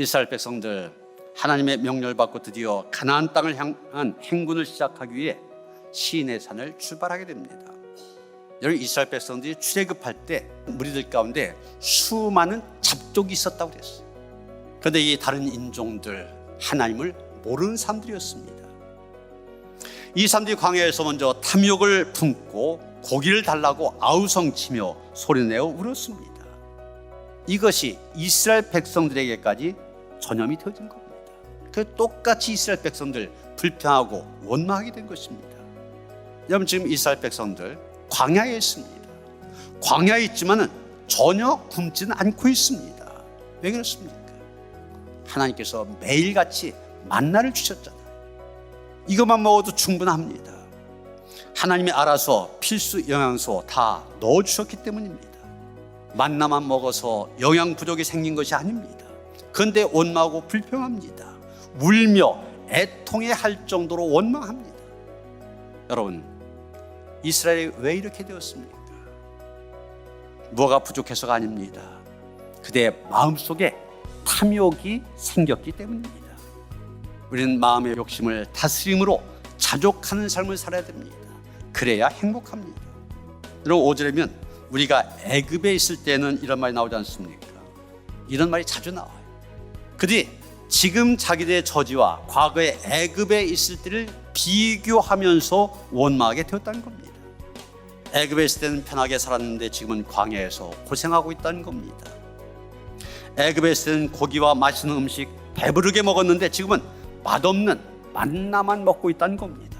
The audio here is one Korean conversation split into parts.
이스라엘 백성들 하나님의 명령을 받고 드디어 가나안 땅을 향한 행군을 시작하기 위해 시내 산을 출발하게 됩니다. 여러분 이스라엘 백성들이 출애굽할 때 무리들 가운데 수많은 잡족이 있었다고 그랬어요. 그런데 이 다른 인종들 하나님을 모르는 사람들이었습니다. 이 사람들이 광야에서 먼저 탐욕을 품고 고기를 달라고 아우성치며 소리내어 울었습니다. 이것이 이스라엘 백성들에게까지 전염이 되어진 겁니다. 그 똑같이 이스라엘 백성들 불평하고 원망하게 된 것입니다. 여러분 지금 이스라엘 백성들 광야에 있습니다. 광야에 있지만은 전혀 굶지는 않고 있습니다. 왜 그렇습니까? 하나님께서 매일같이 만나를 주셨잖아요. 이것만 먹어도 충분합니다. 하나님이 알아서 필수 영양소 다 넣어 주셨기 때문입니다. 만나만 먹어서 영양 부족이 생긴 것이 아닙니다. 그런데 원망하고 불평합니다. 울며 애통해 할 정도로 원망합니다. 여러분, 이스라엘이 왜 이렇게 되었습니까? 뭐가 부족해서가 아닙니다. 그대의 마음속에 탐욕이 생겼기 때문입니다. 우리는 마음의 욕심을 다스림으로 자족하는 삶을 살아야 됩니다. 그래야 행복합니다. 여러분 5절에면 우리가 애굽에 있을 때는 이런 말이 나오지 않습니까? 이런 말이 자주 나와요. 그들이 지금 자기들의 저지와 과거의 애굽에 있을 때를 비교하면서 원망하게 되었다는 겁니다. 애굽에 있을 때는 편하게 살았는데 지금은 광야에서 고생하고 있다는 겁니다. 애굽에 있을 때는 고기와 맛있는 음식 배부르게 먹었는데 지금은 맛없는 만나만 먹고 있다는 겁니다.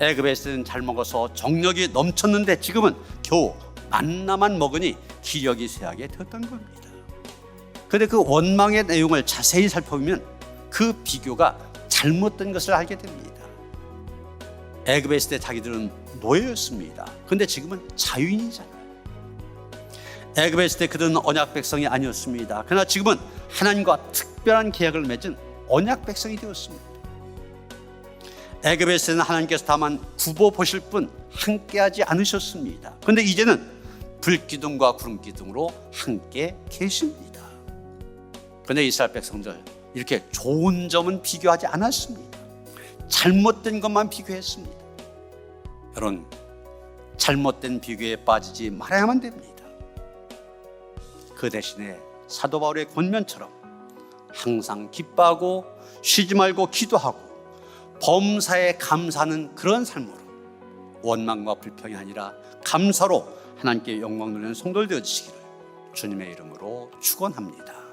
애굽에 있을 때는 잘 먹어서 정력이 넘쳤는데 지금은 겨우 만나만 먹으니 기력이 쇠하게 되었다는 겁니다. 그런데 그 원망의 내용을 자세히 살펴보면 그 비교가 잘못된 것을 알게 됩니다. 애굽에 있을 때 자기들은 노예였습니다. 그런데 지금은 자유인이잖아요. 애굽에 있을 때 그들은 언약 백성이 아니었습니다. 그러나 지금은 하나님과 특별한 계약을 맺은 언약 백성이 되었습니다. 애굽에 있을 때는 하나님께서 다만 구보 보실 분 함께하지 않으셨습니다. 그런데 이제는 불기둥과 구름기둥으로 함께 계십니다. 그런데 이스라엘 백성들 이렇게 좋은 점은 비교하지 않았습니다. 잘못된 것만 비교했습니다. 여러분 잘못된 비교에 빠지지 말아야만 됩니다. 그 대신에 사도 바울의 권면처럼 항상 기뻐하고 쉬지 말고 기도하고 범사에 감사하는 그런 삶으로 원망과 불평이 아니라 감사로 하나님께 영광 돌리는 성도들 되어주시기를 주님의 이름으로 축원합니다.